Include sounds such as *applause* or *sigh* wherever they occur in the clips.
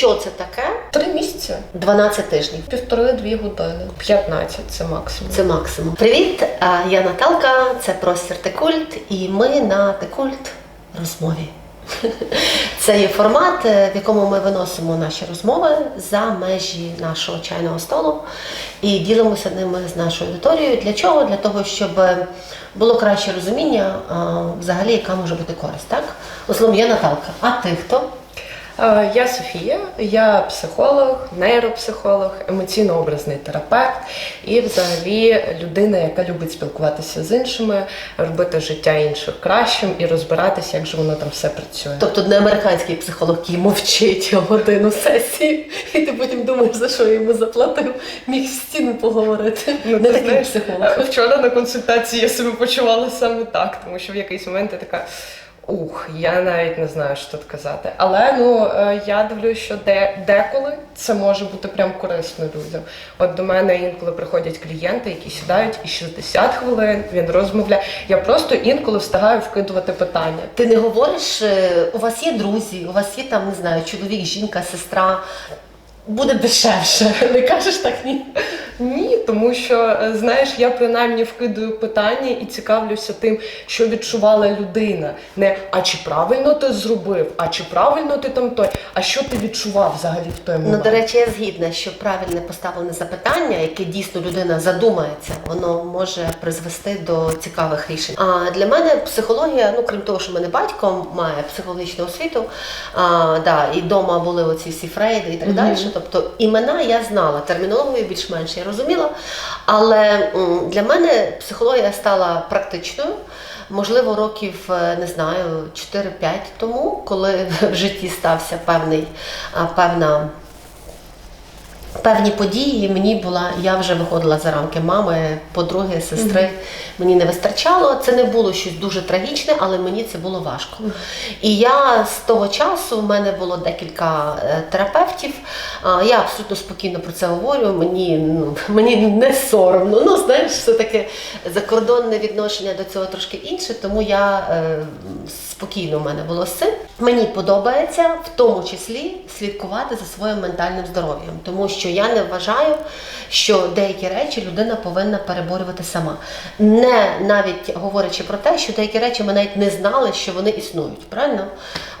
що це таке? Три місяці, 12 тижнів. півтори-дві години, 15 це максимум. Це максимум. Привіт, я Наталка, це простір Текульт, і ми на Текульт розмові. *laughs* Це є формат, е, в якому ми виносимо наші розмови за межі нашого чайного столу і ділимося ними з нашою аудиторією. Для чого? Для того, щоб було краще розуміння, взагалі, яка може бути користь. Так? Словом, я Наталка. А ти хто? Е, Я Софія, я психолог, нейропсихолог, емоційно-образний терапевт і взагалі людина, яка любить спілкуватися з іншими, робити життя інших кращим і розбиратися, як же воно там все працює. Тобто не американський психолог, який мовчить годину сесії, і ти потім думаєш, за що я йому заплатив, міг в стіну поговорити. Ну, не такий знаєш, психолог. е, Вчора на консультації я себе почувала саме так, тому що в якийсь момент я така. Ух, я навіть не знаю, що тут казати. Але ну е, я дивлюсь, що де, деколи це може бути прям корисно людям. От до мене інколи приходять клієнти, які сідають і 60 хвилин він розмовляє. Я просто інколи встигаю вкидувати питання. Ти не говориш, е, у вас є друзі, у вас є там, не знаю, чоловік, жінка, сестра. Буде дешевше. *laughs* Не кажеш так ні. Ні, тому що е, знаєш, я принаймні вкидаю питання і цікавлюся тим, що відчувала людина. Не а чи правильно ти зробив, а чи правильно ти там той, а що ти відчував взагалі в той Ну, до речі, я згідна, що правильне поставлене запитання, яке дійсно людина задумається, воно може призвести до цікавих рішень. А для мене психологія, ну крім того, що мене батько має психологічну освіту, а, да, і вдома були оці всі фрейди і так далі. Тобто імена я знала, термінологію більш-менш я розуміла. Але для мене психологія стала практичною. Можливо, років е, не знаю 4-5 тому, коли *laughs* в житті стався певний певна. Певні події мені була, я вже виходила за рамки мами, подруги, сестри. Мені не вистачало. Це не було щось дуже трагічне, але мені це було важко. І я з того часу в мене було декілька е, терапевтів. Я абсолютно спокійно про це говорю. Мені ну *laughs* мені не соромно. Ну знаєш, все таки закордонне відношення до цього трошки інше, тому я е, спокійно в мене було з цим. Мені подобається в тому числі слідкувати за своїм ментальним здоров'ям, тому що я не вважаю, що деякі речі людина повинна переборювати сама. Не навіть говорячи про те, що деякі речі ми навіть не знали, що вони існують. Правильно?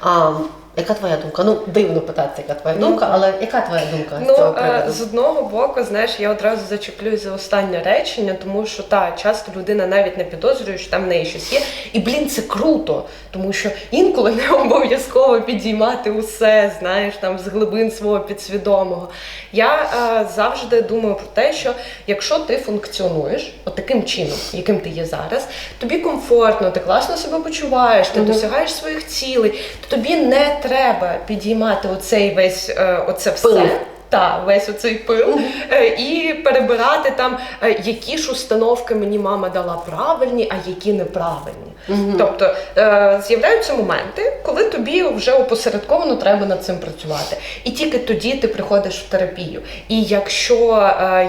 А, яка твоя думка? Ну, дивно питати, яка твоя думка, але яка твоя думка з Ну, цього е, приводу? з одного боку, знаєш, я одразу зачеплюсь за останнє речення, тому що та часто людина навіть не підозрює, що там в неї щось є. І блін, це круто, тому що інколи *laughs* не обов'язково підіймати усе, знаєш, там з глибин свого підсвідомого. Я е, завжди думаю про те, що якщо ти функціонуєш от таким чином, яким ти є зараз, тобі комфортно, ти класно себе почуваєш, ти досягаєш своїх цілей, то тобі не треба підіймати оцей весь е, оце все. Пил. Та, весь оцей пил е, і перебирати там, е, які ж установки мені мама дала правильні, а які неправильні. Тобто е, з'являються моменти, коли тобі вже опосередковано треба над цим працювати. І тільки тоді ти приходиш в терапію. І якщо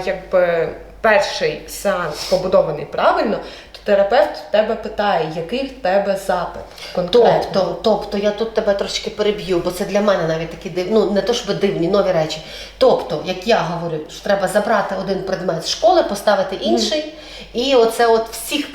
якби перший сеанс побудований правильно, терапевт в тебе питає, який в тебе запит конкретно. Тобто, тобто, я тут тебе трошки переб'ю, бо це для мене навіть такі дивні, ну не то щоб дивні, нові речі. Тобто, як я говорю, що треба забрати один предмет з школи, поставити інший, і оце от всіх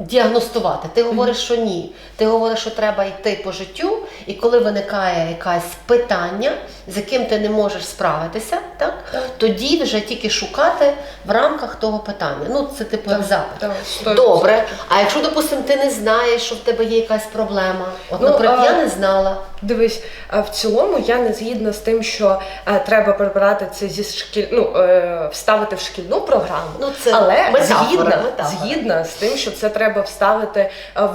діагностувати. Ти говориш, що ні. Ти говориш, що треба йти по життю, і коли виникає якесь питання, з яким ти не можеш справитися, так, тоді вже тільки шукати в рамках того питання. Ну, це типу як запит. Добре. А якщо, допустимо, ти не знаєш, що в тебе є якась проблема, от, Ну, наприклад, а- я не знала. Дивись, а в цілому я не згідна з тим, що е, треба прибирати це зі шкіль... ну, е, вставити в шкільну програму. Ну, це але метафора, згідна, метафора. згідна з тим, що це треба вставити е,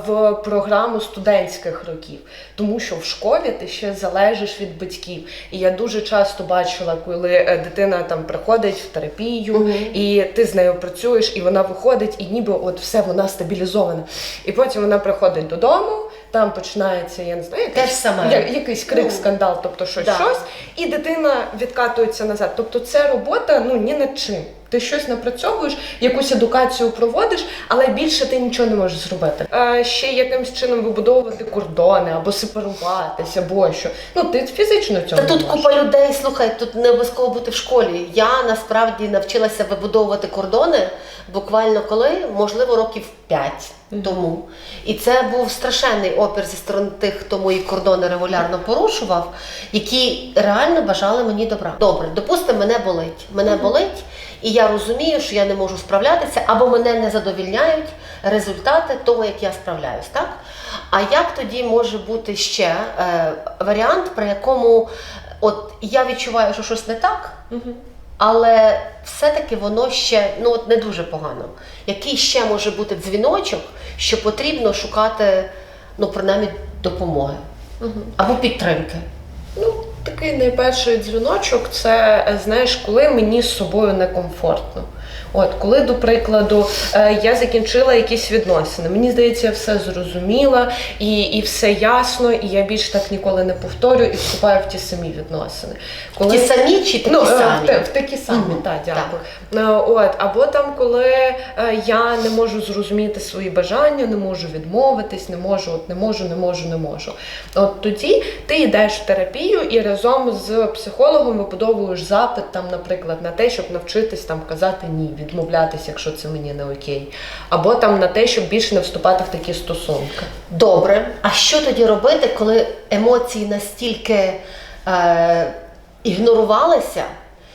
в програму студентських років, тому що в школі ти ще залежиш від батьків. І я дуже часто бачила, коли е, дитина там приходить в терапію, Мгм. і ти з нею працюєш, і вона виходить, і ніби от все вона стабілізована. І потім вона приходить додому. Там починається, я не знаю, Те якась саме. я- якийсь крик, Ну, скандал, тобто щось, да. щось, і дитина відкатується назад. Тобто це робота ну ні над чим. Ти щось напрацьовуєш, якусь едукацію проводиш, але більше ти нічого не можеш зробити. Е, ще якимсь чином вибудовувати кордони або сепаруватися, або що. Ну ти фізично цього Та не тут можеш. купа людей, слухай, тут не обов'язково бути в школі. Я насправді навчилася вибудовувати кордони буквально коли, можливо, років 5 тому. І це був страшенний опір зі сторони тих, хто мої кордони регулярно порушував, які реально бажали мені добра. Добре, допустимо, мене болить. Мене болить, і я розумію, що я не можу справлятися, або мене не задовільняють результати того, як я справляюсь, так? А як тоді може бути ще е, варіант, при якому от я відчуваю, що щось не так, але все-таки воно ще ну от не дуже погано. Який ще може бути дзвіночок, що потрібно шукати, ну принаймні, допомоги або підтримки? Ну, такий найперший дзвіночок це е, знаєш, коли мені з собою некомфортно. От, коли, до прикладу, е, я закінчила якісь відносини, мені здається, я все зрозуміла і, і все ясно, і я більше так ніколи не повторю і вступаю в ті самі відносини. Ті самі чи такі ну, е, самі? В, в такі самі, Мгм, так, дякую. Е, От, або там, коли я не можу зрозуміти свої бажання, не можу відмовитись, не можу, от не можу, не можу, не можу. От тоді ти йдеш в терапію і разом з психологом вибудовуєш запит, там, наприклад, на те, щоб навчитись там казати ні, відмовлятись, якщо це мені не окей. Або там на те, щоб більше не вступати в такі стосунки. Добре. А що тоді робити, коли емоції настільки е, ігнорувалися,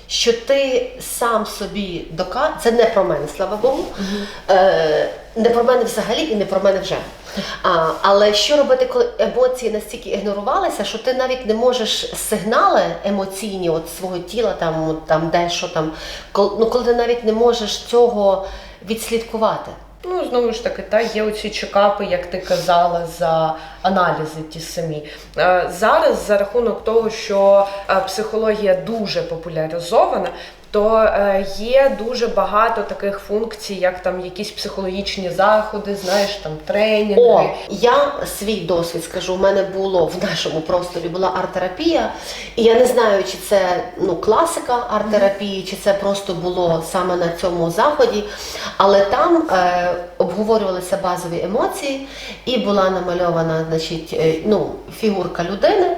що ти сам собі доказ, Це не про мене, слава Богу. Е, не про мене взагалі і не про мене вже. А, але що робити, коли емоції настільки ігнорувалися, що ти навіть не можеш сигнали емоційні от свого тіла, там, там дещо там, коли, ну, коли ти навіть не можеш цього відслідкувати? Ну, знову ж таки, та є оці чекапи, як ти казала, за аналізи ті самі. Зараз за рахунок того, що психологія дуже популяризована, то е, є дуже багато таких функцій, як там якісь психологічні заходи, знаєш, там тренінги. О, я свій досвід скажу. У мене було в нашому просторі була арт-терапія, і я не знаю, чи це ну класика арт-терапії, чи це просто було саме на цьому заході. Але там е, обговорювалися базові емоції, і була намальована, значить, е, ну, фігурка людини.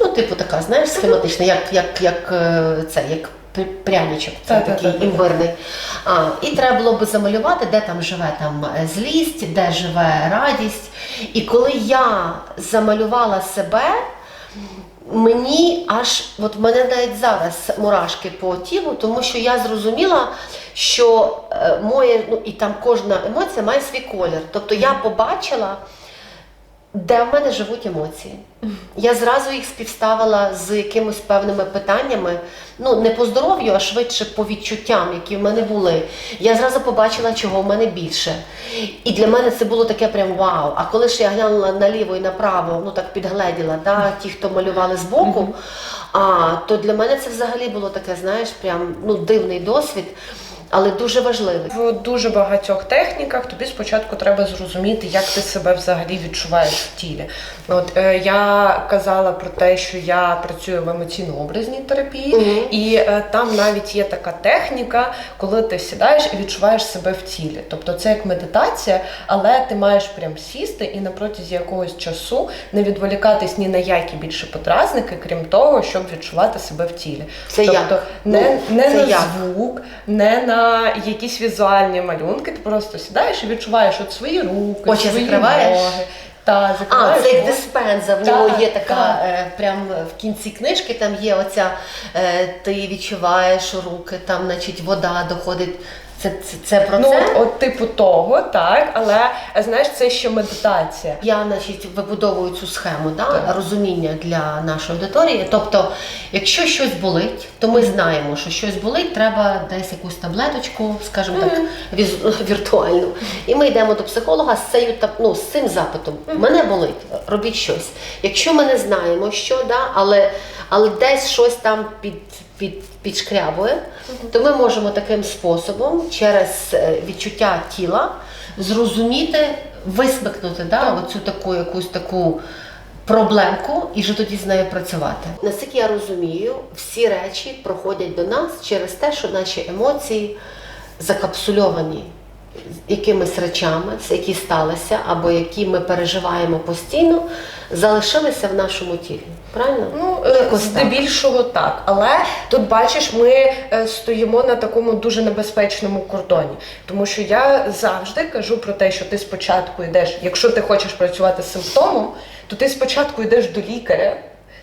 Ну, типу, така, знаєш, схематична, як, як, як е, це, як пряничок, це Так, так, такий так, імбирний. А, і треба було би замалювати, де там живе там е, злість, де живе радість. І коли я замалювала себе, мені аж от мене навіть зараз мурашки по тілу, тому що я зрозуміла, що е, моє, ну і там кожна емоція має свій колір. Тобто я побачила, де в мене живуть емоції. Я зразу їх співставила з якимись певними питаннями, ну не по здоров'ю, а швидше по відчуттям, які в мене були. Я зразу побачила, чого в мене більше. І для мене це було таке прям вау. А коли ж я глянула наліво і направо, ну так підгледіла, да, ті, хто малювали збоку, а, то для мене це взагалі було таке, знаєш, прям ну, дивний досвід, але дуже важливий. В дуже багатьох техніках тобі спочатку треба зрозуміти, як ти себе взагалі відчуваєш в тілі. От е, я казала про те, що я працюю в емоційно-образній терапії, Мгм. і е, там навіть є така техніка, коли ти сідаєш і відчуваєш себе в тілі. Тобто це як медитація, але ти маєш прям сісти і на протязі якогось часу не відволікатись ні на які більше подразники, крім того, щоб відчувати себе в тілі. Це тобто як? не, Ну, не це на як? звук, не на якісь візуальні малюнки. Ти просто сідаєш і відчуваєш от свої руки, Очі свої закриваєш? ноги. Та, А, це як диспенза. В нього є така, та. е, прям в кінці книжки там є оця, е, ти відчуваєш руки, там, значить, вода доходить. Це, це, це про Ну, це? от, от типу того, так, але знаєш, це ще медитація. Я значить, вибудовую цю схему да, Так. розуміння для нашої аудиторії. Тобто, якщо щось болить, то ми знаємо, що щось болить, треба десь якусь таблеточку, скажімо так, віз- *laughs* віртуальну. І ми йдемо до психолога з, цією, ну, з цим запитом. Мене болить, робіть щось. Якщо ми не знаємо, що, да, але, але десь щось там під, під, підшкрябує, то ми можемо таким способом через е, відчуття тіла зрозуміти, висмикнути да, оцю таку якусь таку проблемку і вже тоді з нею працювати. Наскільки я розумію, всі речі проходять до нас через те, що наші емоції закапсульовані якимись речами, які сталися, або які ми переживаємо постійно, залишилися в нашому тілі. Правильно? Ну, е, Якось здебільшого так. Але тут бачиш, ми е, стоїмо на такому дуже небезпечному кордоні. Тому що я завжди кажу про те, що ти спочатку йдеш, якщо ти хочеш працювати з симптомом, то ти спочатку йдеш до лікаря,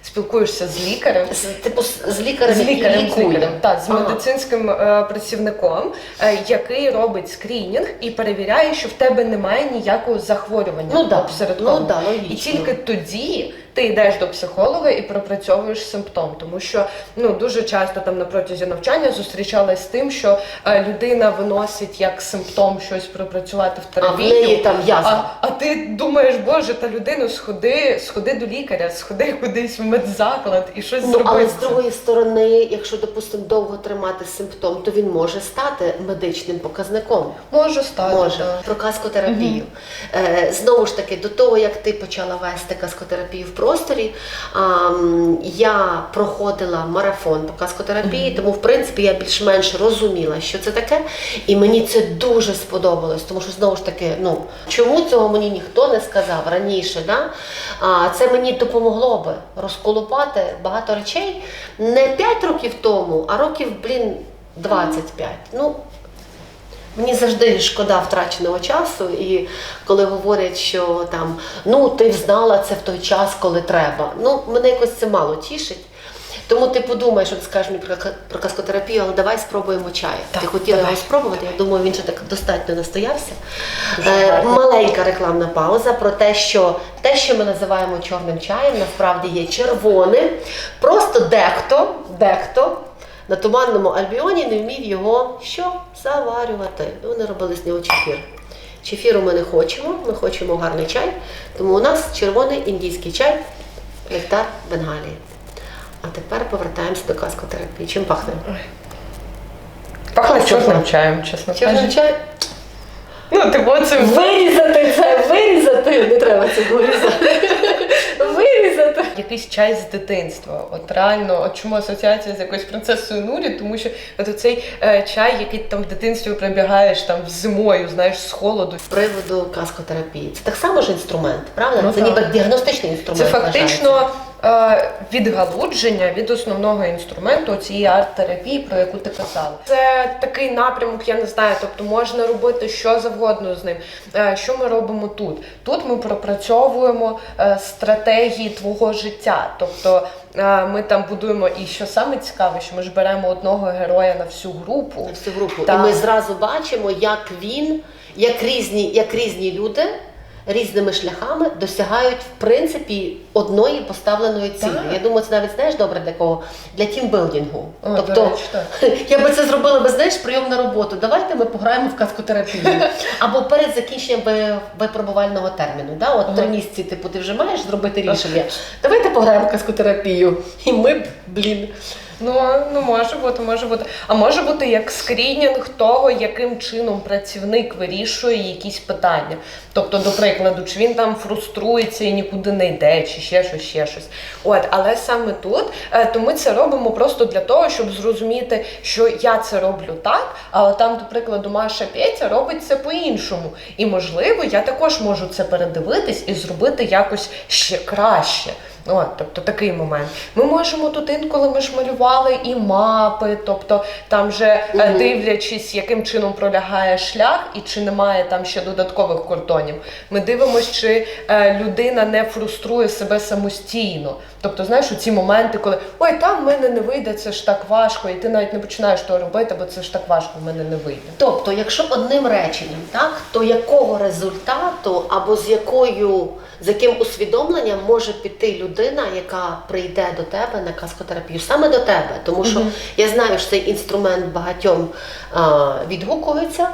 спілкуєшся з лікарем. З, типу з, лікарем, З лікарем, з лікарем, так, з Ага. медицинським е, працівником, е, який робить скринінг і перевіряє, що в тебе немає ніякого захворювання Ну да, ну да, І тільки тоді ти йдеш до психолога і пропрацьовуєш симптом. Тому що ну дуже часто там на протязі навчання зустрічалась з тим, що е, людина виносить як симптом щось пропрацювати в А в неї там язва. А, а ти думаєш, боже, та людину сходи, сходи до лікаря, сходи кудись в медзаклад і щось Ну, зроби. але з другої сторони, якщо, допустимо, довго тримати симптом, то він може стати медичним показником. Може стати. Може про каскотерапію. Е, знову ж таки, до того як ти почала вести каскотерапію в просторі, я проходила марафон по каскотерапії, тому в принципі я більш-менш розуміла, що це таке, і мені це дуже сподобалось, тому що знову ж таки, ну чому цього мені ніхто не сказав раніше, да? це мені допомогло би розколупати багато речей не 5 років тому, а років, блін, 25. Ну, Мені завжди шкода втраченого часу, і коли говорять, що там ну ти знала це в той час, коли треба. Ну мене якось це мало тішить. Тому ти подумаєш, що скажеш мені про, про каскотерапію, але давай спробуємо чай. Так, ти хотіла давай. його спробувати. Я думаю, він же так достатньо настоявся. Е, маленька рекламна пауза про те, що те, що ми називаємо чорним чаєм, насправді є червоним. Просто дехто, дехто на туманному альбіоні не вмів його що заварювати. І Вони робили з нього чефір. Чефіру ми не хочемо, ми хочемо гарний чай. Тому у нас червоний індійський чай, нектар Бенгалії. А тепер повертаємося до каскотерапії. Чим пахне? Пахне чорним чаєм, чесно Чорний чай? Ну, типу, це Вирізати це, вирізати. Не треба це вирізати. Вирізати. якийсь чай з дитинства. От реально, от чому асоціація з якоюсь принцесою Нурі, тому що от цей е, чай, який там в дитинстві прибігаєш там зимою, знаєш, з холоду. З приводу каскотерапії. Це так само ж інструмент, правда? Ну, це так. ніби діагностичний інструмент. Це фактично е, відгалудження від основного інструменту цієї арт-терапії, про яку ти казала. Це такий напрямок, я не знаю. Тобто можна робити що завгодно з ним. Е, що ми робимо тут? Тут ми пропрацьовуємо е, стратегії твого життя. Тобто е, ми там будуємо, і що саме цікаве, що ми ж беремо одного героя на всю групу. на всю групу. Так. І ми зразу бачимо, як він, як різні, як різні люди різними шляхами досягають в принципі одної поставленої цілі. Так. Я думаю, це навіть знаєш добре для кого? Для тімбилдингу. О, до тобто речі, так. *laughs* я би це зробила би, знаєш, прийом на роботу. Давайте ми пограємо в каскотерапію. *laughs* Або перед закінченням випробувального терміну. Да? От три місяці, типу, ти вже маєш зробити рішення. Давайте пограємо в каскотерапію. І ми, блін. Ну, ну може бути, може бути. А може бути як скрінінг того, яким чином працівник вирішує якісь питання. Тобто, до прикладу, чи він там фруструється і нікуди не йде, чи ще щось, ще щось. От, але саме тут, е, то ми це робимо просто для того, щоб зрозуміти, що я це роблю так, але там, до прикладу, Маша Петя робить це по-іншому. І можливо, я також можу це передивитись і зробити якось ще краще. От, тобто такий момент. Ми можемо тут інколи ми ж малювали і мапи, тобто там же угу. Дивлячись, яким чином пролягає шлях і чи немає там ще додаткових кордонів. Ми дивимося, чи е, людина не фруструє себе самостійно. Тобто, знаєш, у ці моменти, коли ой, там в мене не вийде, це ж так важко, і ти навіть не починаєш того робити, бо це ж так важко, в мене не вийде. Тобто, якщо одним реченням, так, то якого результату або з якою з яким усвідомленням може піти людина, яка прийде до тебе на каскотерапію, саме до тебе, тому що Мгм. я знаю, що цей інструмент багатьом а, відгукується,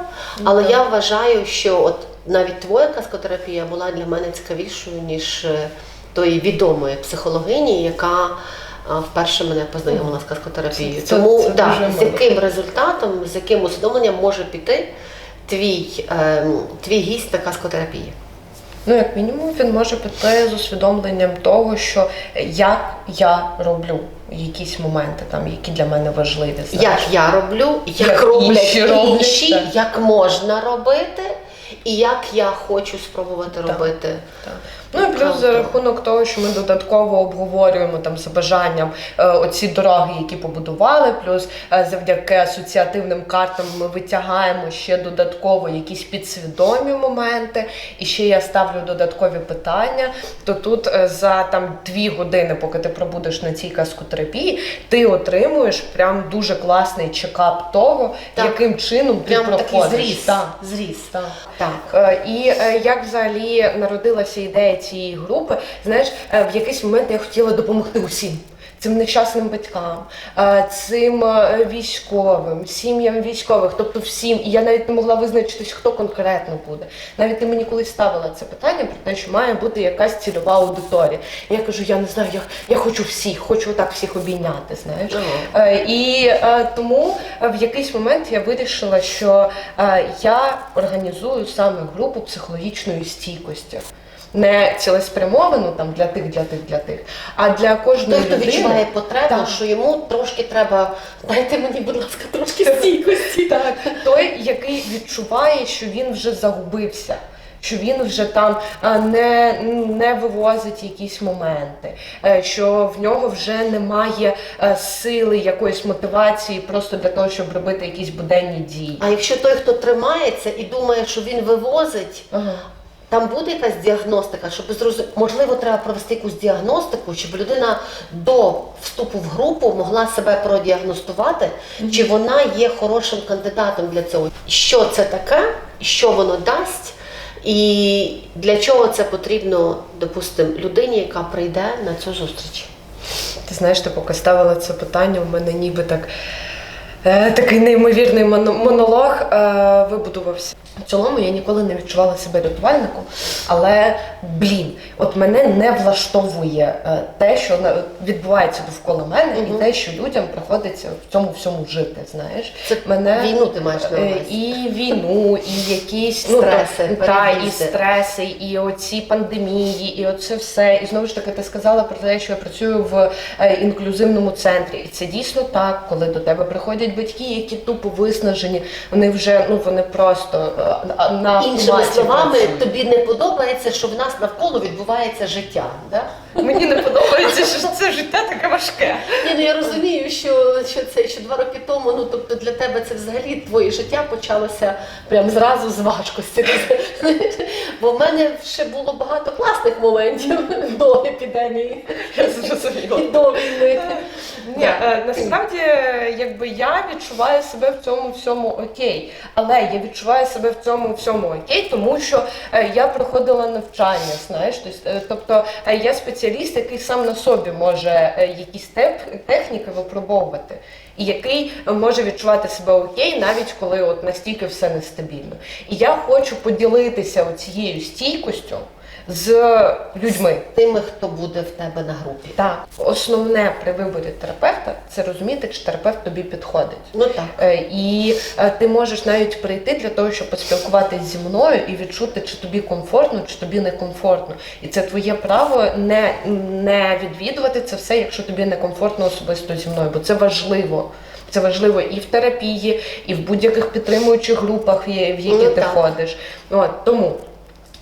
але так. я вважаю, що от навіть твоя каскотерапія була для мене цікавішою ніж е, тої відомої психологині, яка вперше мене познайомила з каскотерапією. Це- це- Тому це да, з яким результатом, з яким усвідомленням може піти твій, ем, твій гість на каскотерапії. Ну, як мінімум, він може піти з усвідомленням того, що е, як я роблю якісь моменти, там, які для мене важливі. Як я роблю, як, Як роблять інші роблять, інші, так. як можна робити, і як я хочу спробувати робити. Так. Ну і плюс за рахунок того, що ми додатково обговорюємо там за бажанням е, оці дороги, які побудували, плюс е, завдяки асоціативним картам ми витягаємо ще додатково якісь підсвідомі моменти, і ще я ставлю додаткові питання. То тут е, за там дві години, поки ти пробудеш на цій каскотерапії, ти отримуєш прям дуже класний чекап того, Так. яким чином ти Прям такий проходиш. зріз. Так. Зріз. Так. Так. І як взагалі народилася ідея цієї групи, знаєш, е, в якийсь момент я хотіла допомогти усім. Цим нещасним батькам, е, цим е, військовим, сім'ям військових, тобто всім. І я навіть не могла визначитись, хто конкретно буде. Навіть ти мені колись ставила це питання про те, що має бути якась цільова аудиторія. І я кажу, я не знаю, я, я хочу всіх, хочу отак всіх обійняти. Знаєш. Е, І тому в якийсь момент я вирішила, що я організую саме групу психологічної стійкості. Не цілеспрямовану там для тих, для тих, для тих, а для кожної Той, хто людини. відчуває потребу, Так. що йому трошки треба, дайте мені, будь ласка, трошки стійкості. Так, той, який відчуває, що він вже загубився. Що він вже там а, не, не вивозить якісь моменти, е, що в нього вже немає е, сили, якоїсь мотивації просто для того, щоб робити якісь буденні дії. А якщо той, хто тримається і думає, що він вивозить, Ага. Там буде якась діагностика, щоб зрозуміти, можливо, треба провести якусь діагностику, щоб людина до вступу в групу могла себе продіагностувати, чи вона є хорошим кандидатом для цього. Що це таке, що воно дасть, і для чого це потрібно, допустимо, людині, яка прийде на цю зустріч. Ти знаєш, ти поки ставила це питання, у мене ніби так такий неймовірний монолог е, вибудувався. В цілому я ніколи не відчувала себе рятувальником, але блін, от мене не влаштовує е, те, що відбувається довкола мене, Мгм. і те, що людям приходиться в цьому всьому жити. Знаєш, Це мене війну ти маєш на Е, увазі. і війну, і якісь Стреси, ну, та, та, і стреси, і оці пандемії, і оце все. І знову ж таки, ти сказала про те, що я працюю в е, інклюзивному центрі. І це дійсно так, коли до тебе приходять батьки, які тупо виснажені, вони вже ну вони просто е, на Іншими словами, працюють. тобі не подобається, що в нас навколо відбувається життя. Да? мені не подобається, що це життя таке важке. Ні, ну я розумію, що, що це ще два роки тому. Ну тобто для тебе це взагалі твоє життя почалося прям зразу з важкості. Бо в мене ще було багато класних моментів до епідемії Я зрозуміла. і до війни. Ні, е, насправді, е, якби я відчуваю себе в цьому всьому окей. Але я відчуваю себе в цьому всьому окей, тому що е, я проходила навчання, знаєш. Тобто, е, Тобто е, я спеціаліст, який сам на собі може якісь техніки випробовувати. І який може відчувати себе окей, навіть коли от настільки все нестабільно. І я хочу поділитися цією стійкостю з людьми. Тими, хто буде в тебе на групі. Так, основне при виборі терапевта це розуміти, чи терапевт тобі підходить. Ну так. Е, І е, ти можеш навіть прийти для того, щоб поспілкуватися зі мною і відчути, чи тобі комфортно, чи тобі некомфортно. І це твоє право не, не відвідувати це все, якщо тобі некомфортно особисто зі мною, бо це важливо. Це важливо і в терапії, і в будь-яких підтримуючих групах, в які Ну, ти так. ходиш. От тому.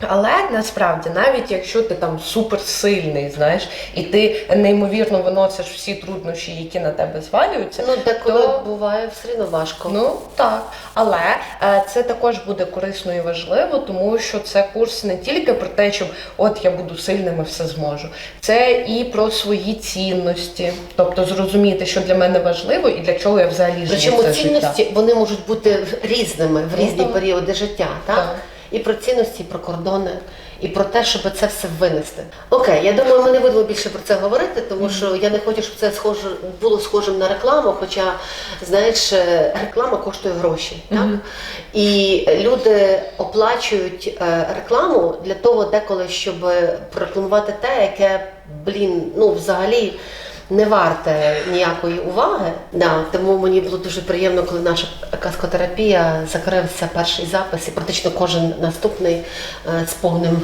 Але насправді, навіть якщо ти там суперсильний, знаєш, і ти неймовірно виносиш всі труднощі, які на тебе звалюються, Ну деколи то- буває все одно важко. Ну так, але е, це також буде корисно і важливо, тому що це курс не тільки про те, щоб от я буду сильним і все зможу. Це і про свої цінності, тобто зрозуміти, що для мене важливо і для чого я взагалі живу Причому це життя. цінності вони можуть бути різними в Ну, різні так. періоди життя, так? Так. І про цінності, і про кордони, і про те, щоб це все винести. Окей, я думаю, ми не будемо більше про це говорити, тому що я не хочу, щоб це схоже було схожим на рекламу. Хоча, знаєш, е, реклама коштує гроші, так? Мгм. І люди оплачують е, рекламу для того, деколи, щоб прорекламувати те, яке, блін, ну взагалі не варте ніякої уваги. Да, тому мені було дуже приємно, коли наша каскотерапія закрився перший запис, і практично кожен наступний е, з повним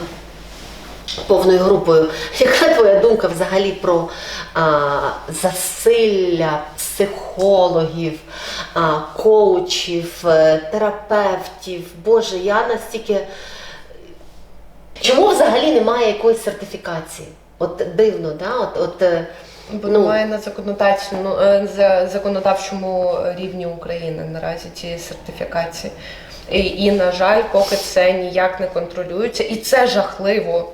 повною групою. *laughs* Яка твоя думка взагалі про а, засилля психологів, а, коучів, е, терапевтів? Боже, я настільки. Чому взагалі немає якоїсь сертифікації? От дивно, да? От, от, е, Бо Ну. немає на законодавчому е, за законодавчому рівні України наразі цієї сертифікації. І, і на жаль, поки це ніяк не контролюється, і це жахливо.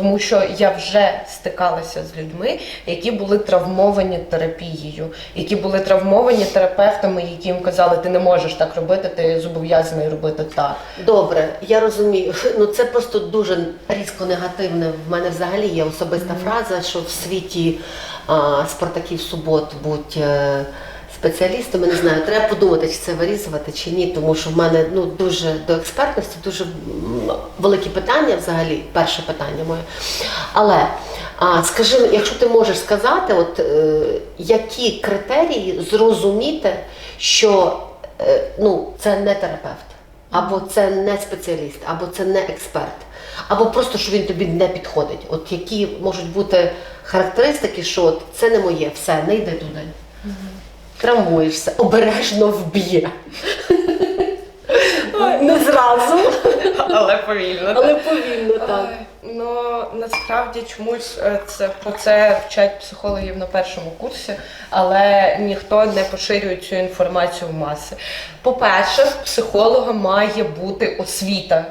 Тому що я вже стикалася з людьми, які були травмовані терапією, які були травмовані терапевтами, які їм казали, ти не можеш так робити, ти зобов'язаний робити так. Добре, я розумію. Ну це просто дуже різко негативне. В мене взагалі є особиста фраза, що в світі а, Спартаків субот будь спеціалістом. Я не знаю, треба подумати, чи це вирізувати чи ні, тому що в мене ну дуже до експертності дуже великі питання взагалі. Перше питання моє. Але а, скажи, якщо ти можеш сказати, от е, які критерії зрозуміти, що е, ну це не терапевт. Або це не спеціаліст, або це не експерт, або просто що він тобі не підходить. От які можуть бути характеристики, що от це не моє, все, не йди туди. Травмуєшся, обережно вб'є. Не зразу, Але повільно. але повільно так. Ну насправді чомусь е, це про це вчать психологів на першому курсі, але ніхто не поширює цю інформацію в маси. По-перше, психолога має бути освіта.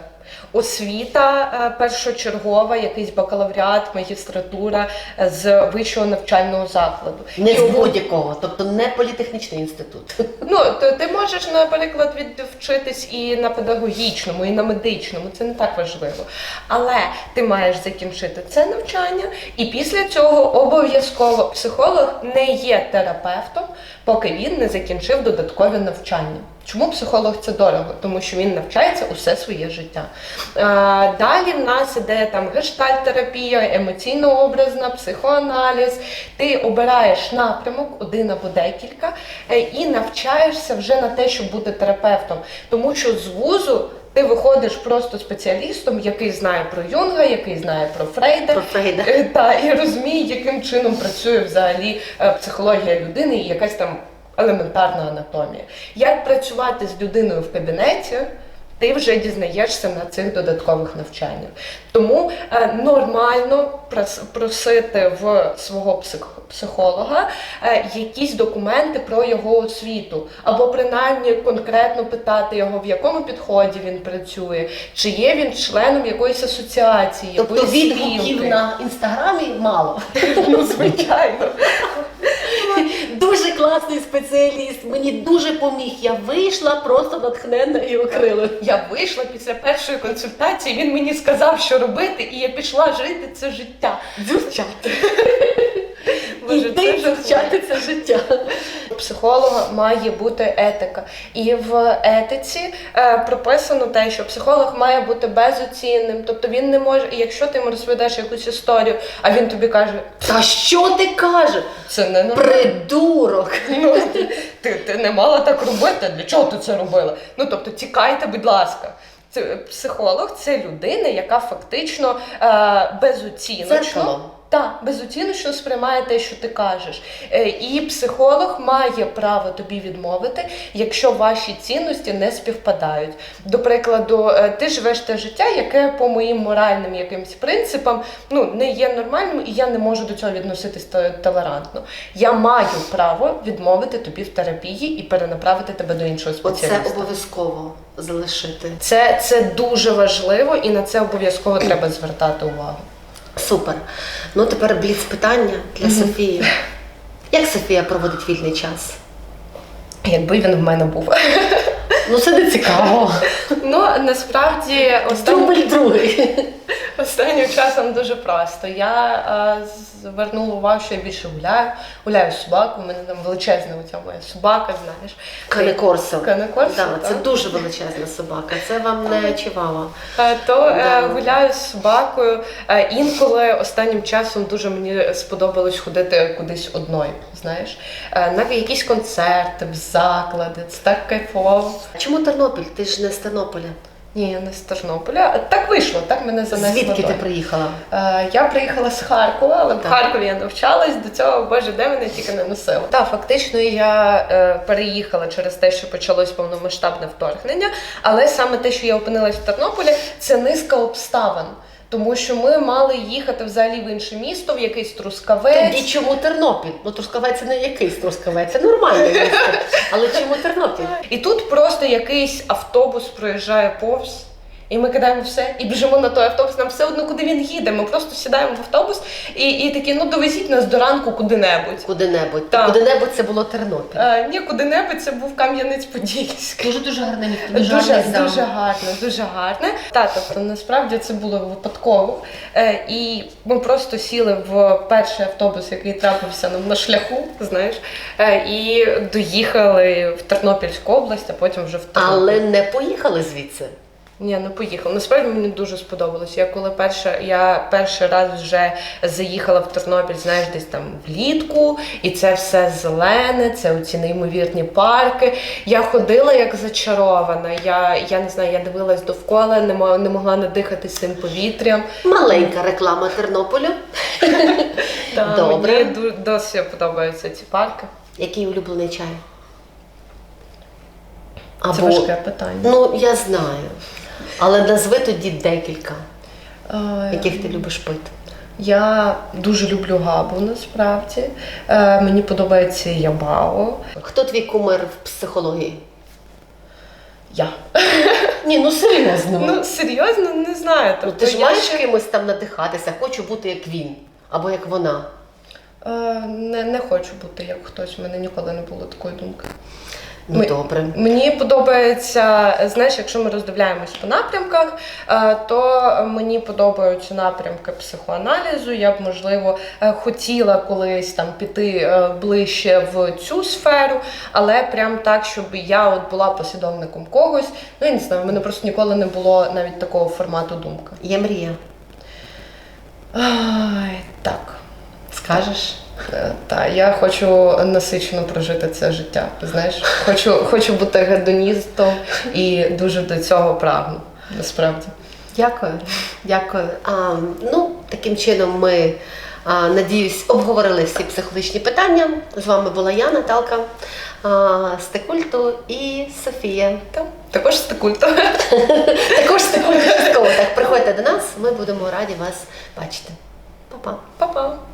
Освіта е, першочергова, якийсь бакалавріат, магістратура е, з вищого навчального закладу. Не з будь-якого, тобто не політехнічний інститут. Ну, то ти можеш, наприклад, відвчитись і на педагогічному, і на медичному, це не так важливо. Але ти маєш закінчити це навчання, і після цього обов'язково психолог не є терапевтом, поки він не закінчив додаткове навчання. Чому психолог це дорого? Тому що він навчається усе своє життя. Далі в нас іде там гештальтерапія, емоційно-образна, психоаналіз. Ти обираєш напрямок, один або декілька, е, і навчаєшся вже на те, щоб бути терапевтом. Тому що з вузу ти виходиш просто спеціалістом, який знає про Юнга, який знає про Фрейда. Про Фрейда. Е, Та і розуміє, яким чином працює взагалі е, психологія людини і якась там елементарна анатомія. Як працювати з людиною в кабінеті? Ти вже дізнаєшся на цих додаткових навчаннях. Тому е, нормально просити в свого психолога е, якісь документи про його освіту, або принаймні конкретно питати його, в якому підході він працює, чи є він членом якоїсь асоціації, Тобто якоїсь відгуків на інстаграмі мало. Ну, звичайно. Дуже класний спеціаліст, мені дуже поміг. Я вийшла просто натхненна і окрила. Я вийшла після першої консультації, він мені сказав, що робити, і я пішла жити це життя. Дзюрчати. Боже, Іди це дзюрчати це життя. У психолога має бути етика. І в етиці е, прописано те, що психолог має бути безоцінним. Тобто він не може, якщо ти йому розповідаєш якусь історію, а він тобі каже, Та що ти кажеш? це не нормально. Придурок. *laughs* Ну, ти, ти не мала так робити. Для чого ти це робила? Ну тобто, тікайте, будь ласка. Це психолог це людина, яка фактично е, безоціночно. Так, безоціночно сприймає те, що ти кажеш. Е, І психолог має право тобі відмовити, якщо ваші цінності не співпадають. До прикладу, е, ти живеш те життя, яке по моїм моральним якимсь принципам ну, не є нормальним, і я не можу до цього відноситись толерантно. Я маю право відмовити тобі в терапії і перенаправити тебе до іншого Оце спеціаліста. обов'язково залишити. Це, це дуже важливо, і на це обов'язково треба звертати увагу. Супер. Ну тепер бліц питання для Софії. Як Софія проводить вільний час? Якби він в мене був. Ну це не цікаво. Ну насправді останнім, Трубель другий. Останнім часом дуже просто. Я е, звернула увагу, що я більше гуляю. Гуляю з собакою. У мене там величезна оця моя собака, знаєш. Канекорсо. Канекорсо, Да, так. це дуже величезна собака. Це вам не чивава. Е, То е, Да. гуляю з собакою. Е, Інколи останнім часом дуже мені сподобалось ходити кудись одною. Знаєш, Е, на якісь концерти, в заклади. Це так кайфово. Чому Тернопіль? Ти ж не з Тернополя. Ні, я не з Тернополя. Так вийшло, так мене занесло. Звідки ти приїхала? Е, Я приїхала з Харкова, але в Харкові я навчалась до цього, боже, де мене тільки не носило. Та фактично я е, переїхала через те, що почалось повномасштабне вторгнення, але саме те, що я опинилась в Тернополі, це низка обставин. Тому що ми мали їхати взагалі в інше місто, в якийсь трускавець. Тоді чому Тернопіль? Ну Трускавець це не якийсь Трускавець, це нормальне місто. Але чому Тернопіль? І тут просто якийсь автобус проїжджає повз. І ми кидаємо все і біжимо на той автобус. Нам все одно, куди він їде. Ми просто сідаємо в автобус і, і такі, ну довезіть нас до ранку куди-небудь. Куди-небудь. Так. Куди-небудь це було Тернопіль. Е, ні, куди-небудь це був Кам'янець-Подільський. Дуже дуже гарне місто. Дуже, Дуже, дуже, гарне, дуже гарне. Та, тобто насправді це було випадково. Е, і ми просто сіли в перший автобус, який трапився нам на шляху, знаєш, е, і доїхали в Тернопільську область, а потім вже в Тернопіль. Але не поїхали звідси. Ні, не поїхала. Насправді мені дуже сподобалось. Я коли перша, я перший раз вже заїхала в Тернопіль, знаєш, десь там влітку, і це все зелене, це оці неймовірні парки. Я ходила як зачарована. Я, я не знаю, я дивилась довкола, не, мо- не могла надихатись цим повітрям. Маленька реклама Тернополю. *laughs* Добре. Мені досі подобаються ці парки. Який улюблений чай? Це важке питання. Ну, я знаю. Але назви тоді декілька, Е, яких ти любиш пити. Я дуже люблю габу насправді. Е, мені подобається ябао. Хто твій кумир в психології? Я. Ні, ну серйозно. Ну серйозно не знаю. Ну, Тобто ти ж я маєш ще, кимось там надихатися, хочу бути як він або як вона. е, не, не хочу бути як хтось. У мене ніколи не було такої думки. Ну добре. Мені подобається, знаєш, якщо ми роздивляємось по напрямках, е, то мені подобаються напрямки психоаналізу. Я б можливо е, хотіла колись там піти е, ближче в цю сферу, але прям так, щоб я от була послідовником когось. Ну я не знаю, в мене просто ніколи не було навіть такого формату думки. Є мрія. Ай, так. Скажеш? Е, Та я хочу насичено прожити це життя. Знаєш, хочу, хочу бути гедоністом і дуже до цього прагну. Насправді. Дякую. Дякую. А, ну, таким чином ми, надіюсь, обговорили всі психологічні питання. З вами була я, Наталка а, з Текульту і Софія. Та, також з. *laughs* Також з Текульту. Так, приходьте до нас, ми будемо раді вас бачити. Па-па. Па-па.